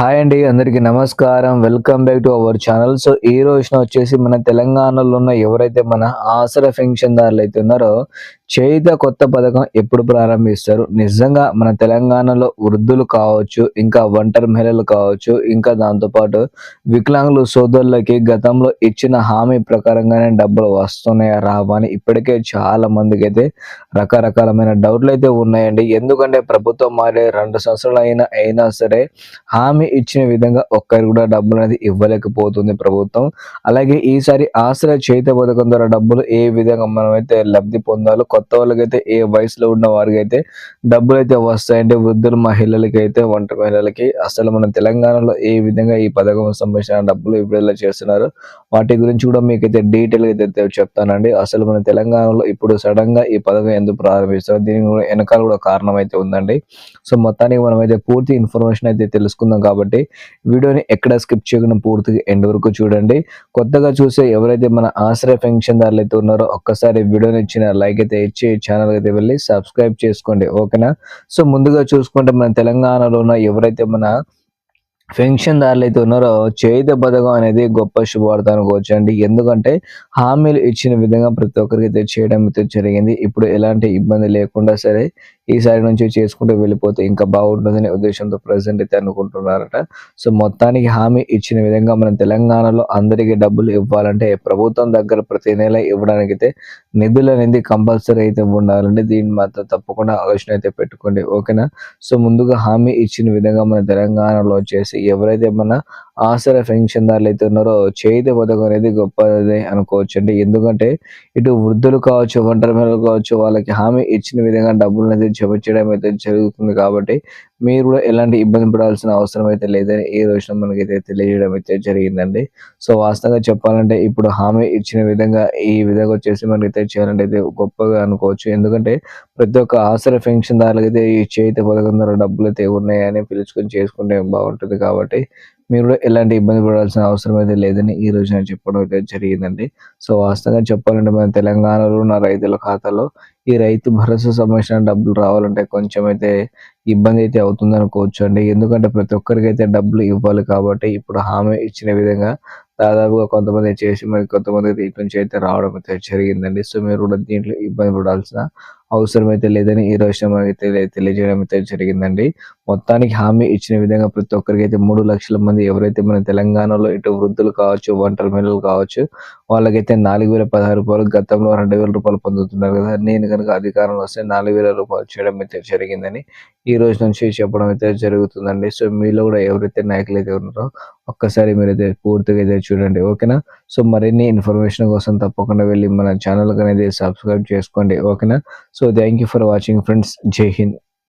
Hi అండి అందరికీ నమస్కారం. Welcome back to our channel so ఈ రోజున వచ్చేసి మన తెలంగాణలో ఉన్న ఎవరైతే మన ఆసరా పెన్షన్దారులు అయితే ఉన్నారో చేయిత కొత్త పథకం ఎప్పుడు ప్రారంభిస్తారు? నిజంగా మన తెలంగాణలో వృద్ధులు కావచ్చు ఇంకా ఒంటరి మహిళలు కావచ్చు ఇంకా దాంతోపాటు వికలాంగులు సోదరులకి గతంలో ఇచ్చిన హామీ ప్రకారంగానే డబ్బులు వస్తున్నాయా రావా అని ఇప్పటికే చాలా మందికి అయితే రకరకాలమైన డౌట్లు అయితే ఉన్నాయండి. ఎందుకంటే ప్రభుత్వం మారే రెండు సంవత్సరాలు అయినా అయినా సరే హామీ ఇచ్చిన విధంగా ఒక్కరికి కూడా డబ్బులు అనేది ఇవ్వలేకపోతుంది ప్రభుత్వం. అలాగే ఈసారి ఆశ్రయ చేత పథకం ద్వారా డబ్బులు ఏ విధంగా మనమైతే లబ్ధి పొందాలో కొత్త వాళ్ళకైతే ఏ వయసులో ఉన్న వారికి అయితే డబ్బులు అయితే వస్తాయంటే వృద్ధుల మహిళలకి అయితే ఒంటరి మహిళలకి అసలు మన తెలంగాణలో ఏ విధంగా ఈ పథకం సంబంధించిన డబ్బులు విడుదల చేస్తున్నారు? వాటి గురించి కూడా మీకైతే డీటెయిల్ అయితే చెప్తానండి. అసలు మన తెలంగాణలో ఇప్పుడు సడన్గా ఈ పథకం ఎందుకు ప్రారంభిస్తారు దీనికి కూడా వెనకాల కూడా కారణం అయితే ఉందండి. సో మొత్తానికి మనం అయితే పూర్తి ఇన్ఫర్మేషన్ అయితే తెలుసుకుందాం కాబట్టి వీడియోని ఎక్కడ స్కిప్ చేయకుండా పూర్తిగా ఎండ్ వరకు చూడండి. కొత్తగా చూసే ఎవరైతే మన ఆశ్రయ పెన్షన్ దారులు అయితే ఉన్నారో ఒక్కసారి వీడియోని ఇచ్చిన లైక్ అయితే ఇచ్చి ఛానల్ అయితే వెళ్ళి సబ్స్క్రైబ్ చేసుకోండి ఓకేనా? సో ముందుగా చూసుకుంటే మన తెలంగాణలో ఉన్న ఎవరైతే మన పెన్షన్దారులు అయితే ఉన్నారో చేయుత పథకం అనేది గొప్ప శుభవార్త అనుకోవచ్చు అండి ఎందుకంటే హామీలు ఇచ్చిన విధంగా ప్రతి ఒక్కరికి అయితే చేయడం అయితే జరిగింది. ఇప్పుడు ఎలాంటి ఇబ్బంది లేకుండా సరే ఈసారి నుంచి చేసుకుంటూ వెళ్ళిపోతే ఇంకా బాగుంటుందనే ఉద్దేశంతో ప్రజెంట్ అయితే అనుకుంటున్నారట. సో మొత్తానికి హామీ ఇచ్చిన విధంగా మన తెలంగాణలో అందరికీ డబ్బులు ఇవ్వాలంటే ప్రభుత్వం దగ్గర ప్రతి నెల ఇవ్వడానికి అయితే నిధులు అనేది కంపల్సరీ అయితే ఉండాలంటే దీన్ని మాత్రం తప్పకుండా ఆలోచన అయితే పెట్టుకోండి. ఓకేనా? సో ముందుగా హామీ ఇచ్చిన విధంగా మన తెలంగాణలో చేసి ఎవరైతే మన ఆసరా పెన్షన్దారులు అయితే ఉన్నారో చేతి పథకం అనేది గొప్పది అనుకోవచ్చు అండి ఎందుకంటే ఇటు వృద్ధులు కావచ్చు ఒంటరి మహిళలు కావచ్చు వాళ్ళకి హామీ ఇచ్చిన విధంగా డబ్బులు అనేది జమ చేయడం అయితే జరుగుతుంది కాబట్టి మీరు కూడా ఎలాంటి ఇబ్బంది పడాల్సిన అవసరం అయితే లేదని ఈ రోజున మనకైతే తెలియజేయడం అయితే జరిగిందండి. సో వాస్తవంగా చెప్పాలంటే ఇప్పుడు హామీ ఇచ్చిన విధంగా ఈ విధంగా వచ్చేసి మనకైతే చేయాలంటే అయితే గొప్పగా అనుకోవచ్చు. ఎందుకంటే ప్రతి ఒక్క ఆసర పెన్షన్ దారులకైతే ఈ చేతి పథకం ద్వారా డబ్బులు అయితే ఉన్నాయని పిలుచుకొని చేసుకుంటే బాగుంటుంది కాబట్టి మీరు కూడా ఎలాంటి ఇబ్బంది పడాల్సిన అవసరం అయితే లేదని ఈ రోజు నేను చెప్పడం అయితే జరిగిందండి. సో వాస్తవంగా చెప్పాలంటే మన తెలంగాణలో ఉన్న రైతుల ఖాతాలో ఈ రైతు భరోసా సంబంధించిన డబ్బులు రావాలంటే కొంచెం అయితే ఇబ్బంది అయితే అవుతుంది అనుకోవచ్చు అండి. ఎందుకంటే ప్రతి ఒక్కరికి అయితే డబ్బులు ఇవ్వాలి కాబట్టి ఇప్పుడు హామీ ఇచ్చిన విధంగా దాదాపుగా కొంతమంది చేసి మరి కొంతమంది ఇటు నుంచి అయితే రావడం అయితే జరిగిందండి. సో మీరు కూడా దీంట్లో ఇబ్బంది పడాల్సిన అవసరం అయితే లేదని ఈ రోజు మనకి తెలియజేయడం అయితే జరిగిందండి. మొత్తానికి హామీ ఇచ్చిన విధంగా ప్రతి ఒక్కరికి అయితే మూడు లక్షల మంది ఎవరైతే మన తెలంగాణలో ఇటు వృద్ధులు కావచ్చు ఒంటరి మహిళలు కావచ్చు వాళ్ళకైతే నాలుగు వేల పదహారు రూపాయలు గతంలో రెండు వేల రూపాయలు పొందుతున్నారు కదా. నేను కనుక అధికారంలో వస్తే నాలుగు వేల రూపాయలు చేయడం అయితే జరిగిందని ఈ రోజు నుంచి చెప్పడం అయితే జరుగుతుందండి. సో మీలో కూడా ఎవరైతే నాయకులు అయితే ఉన్నారో ఒక్కసారి మీరు అయితే పూర్తిగా అయితే చూడండి ఓకేనా? సో మరిన్ని ఇన్ఫర్మేషన్ కోసం తప్పకుండా వెళ్ళి మన ఛానల్ అనేది సబ్స్క్రైబ్ చేసుకోండి ఓకేనా? So thank you for watching friends. జై హింద్.